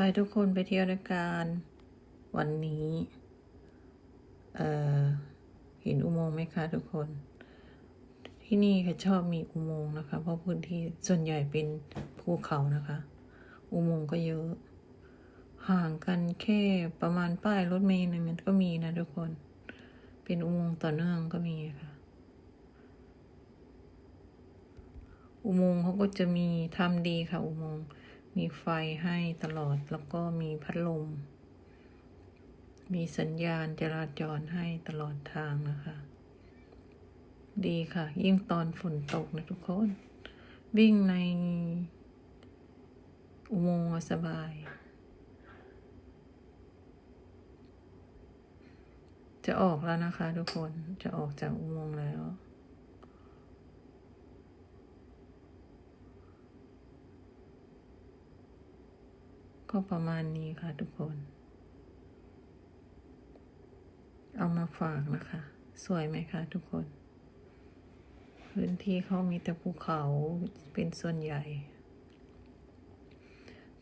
ไปทุกคนไปเที่ยวด้วยกันวันนี้ เอ่อ เห็นอุโมงค์ไหมคะทุกคน ที่นี่เขาชอบมีอุโมงค์นะคะ เพราะพื้นที่ส่วนใหญ่เป็นภูเขานะคะ อุโมงค์ก็เยอะ ห่างกันแค่ประมาณป้ายรถเมล์นึงก็มีนะทุกคน เป็นอุโมงค์ต่อเนื่องก็มีค่ะ อุโมงค์เขาก็จะมีทำดีค่ะ อุโมงค์ มีไฟให้ตลอดแล้วก็มีพัดลม มีสัญญาณจราจรให้ตลอดทางนะคะ ดีค่ะ ยิ่งตอนฝนตกนะทุกคน วิ่งใน อุโมงค์สบาย จะออกแล้วนะคะทุกคนจะออกจากอุโมงค์แล้ว ก็ประมาณนี้ค่ะทุกคน เอามาฝากนะคะ สวยไหมคะทุกคน พื้นที่เขามีแต่ภูเขาเป็นส่วนใหญ่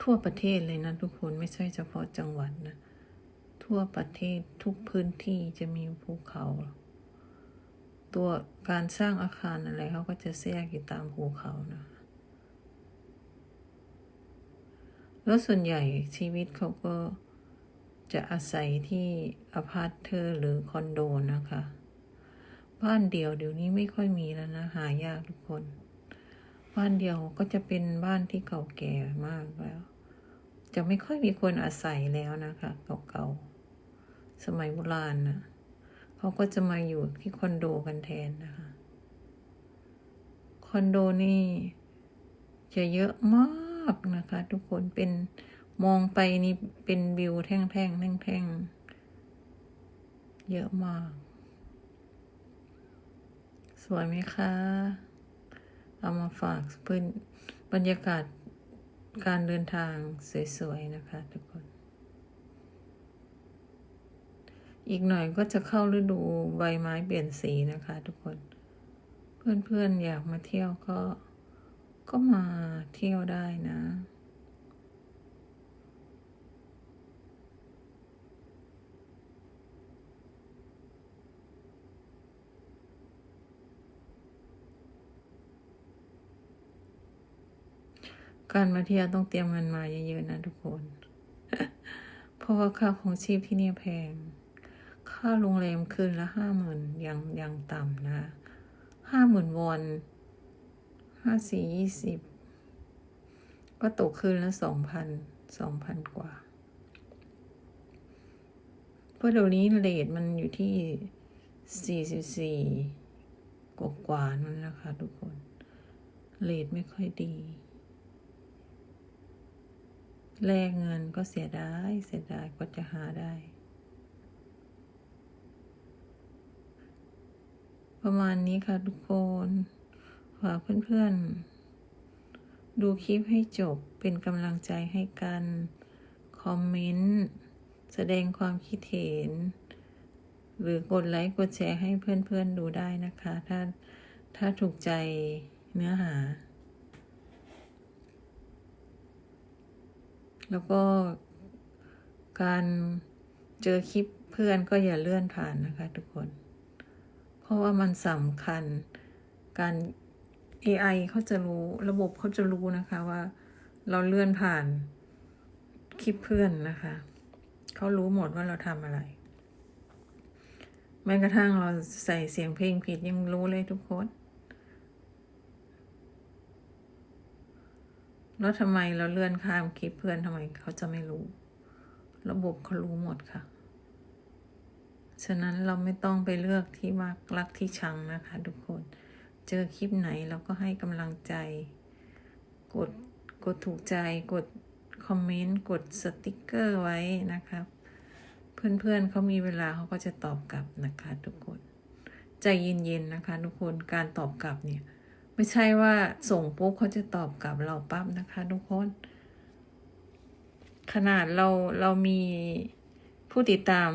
ทั่วประเทศเลยนะทุกคนไม่ใช่เฉพาะจังหวัดนะ ทั่วประเทศทุกพื้นที่จะมีภูเขา ตัวการสร้างอาคารอะไรเขาก็จะแทรกอยู่ตามภูเขานะ แล้วส่วนใหญ่ชีวิตเขาก็จะอาศัยที่อพาร์ตเทอร์หรือคอนโดนะคะ บ้านเดียวเดี๋ยวนี้ไม่ค่อยมีแล้วนะ หายากทุกคน บ้านเดียวก็จะเป็นบ้านที่เก่าแก่มากแล้ว จะไม่ค่อยมีคนอาศัยแล้วนะคะเก่าๆสมัยโบราณนะเขาก็จะมาอยู่ที่คอนโดกันแทนนะคะ คอนโดนี่จะเยอะมาก นะคะทุกคนเป็นมองไปนี่เป็นวิวแท่งๆแท่งๆเยอะมาก สวยไหมคะ เอามาฝากเพื่อนบรรยากาศการเดินทางสวยๆนะคะทุกคน อีกหน่อยก็จะเข้าฤดูใบไม้เปลี่ยนสีนะคะทุกคน เพื่อนๆอยากมาเที่ยวก็ ก็มาเที่ยวได้นะ การมาเที่ยวต้องเตรียมเงินมาเยอะๆนะทุกคน เพราะว่าค่าของชีพที่นี่แพง ค่าโรงแรมคืนละห้าหมื่นยังยังต่ำนะห้าหมื่นวอน ห้าสี่ยี่สิบก็ตกคืนละสองพันสองพันกว่า เพราะเดี๋ยวนี้เลทมันอยู่ที่สี่สิบสี่กว่าๆนั่นนะคะทุกคนเลทไม่ค่อยดี แลกเงินก็เสียดาย เสียดายกว่าจะหาได้ ประมาณนี้ค่ะทุกคน ฝากเพื่อนๆ ดูคลิปให้จบเป็นกำลังใจให้กัน คอมเมนต์ แสดงความคิดเห็น หรือกดไลค์กดแชร์ให้เพื่อนๆดูได้นะคะ ถ้าถ้าถูกใจเนื้อหา แล้วก็การเจอคลิปเพื่อนก็อย่าเลื่อนผ่านนะคะทุกคน เพราะว่ามันสำคัญการ AI เขาจะรู้ระบบเขาจะรู้นะคะว่าเราเลื่อนผ่านคลิปเพื่อนนะคะ เขารู้หมดว่าเราทำอะไร แม้กระทั่งเราใส่เสียงเพลงผิดยังรู้เลยทุกคน แล้วทำไมเราเลื่อนข้ามคลิปเพื่อนทำไมเขาจะไม่รู้ ระบบเขารู้หมดค่ะ ฉะนั้นเราไม่ต้องไปเลือกที่มากรักที่ชังนะคะ ทุกคน เจอคลิปไหนเราก็ให้กำลังใจ กดกดถูกใจกดคอมเมนต์กดสติกเกอร์ไว้นะครับ เพื่อนๆเขามีเวลาเขาก็จะตอบกลับนะคะทุกคนใจเย็นๆนะคะ ทุกคนการตอบกลับเนี่ย ไม่ใช่ว่าส่งปุ๊บเขาจะตอบกลับเราปั๊บนะคะ ทุกคน ขนาดเราเรามีผู้ติดตาม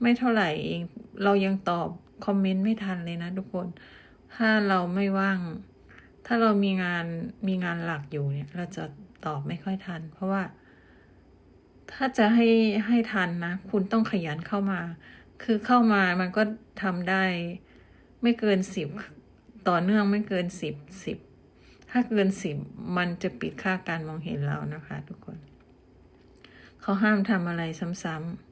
ไม่เท่าไหร่เอง เรายังตอบ คอมเมนต์ไม่ทันเลยนะทุกคน ถ้าเราไม่ว่าง ถ้าเรามีงานมีงานหลักอยู่เนี่ย เราจะตอบไม่ค่อยทัน เพราะว่า ถ้าจะให้ให้ทันนะ คุณต้องขยันเข้ามา คือเข้ามามันก็ทำได้ ไม่เกินสิบต่อเนื่องไม่เกินสิบสิบถ้าเกินสิบมันจะปิดค่าการมองเห็นเรานะคะ ทุกคน เขาห้ามทำอะไรซ้ำ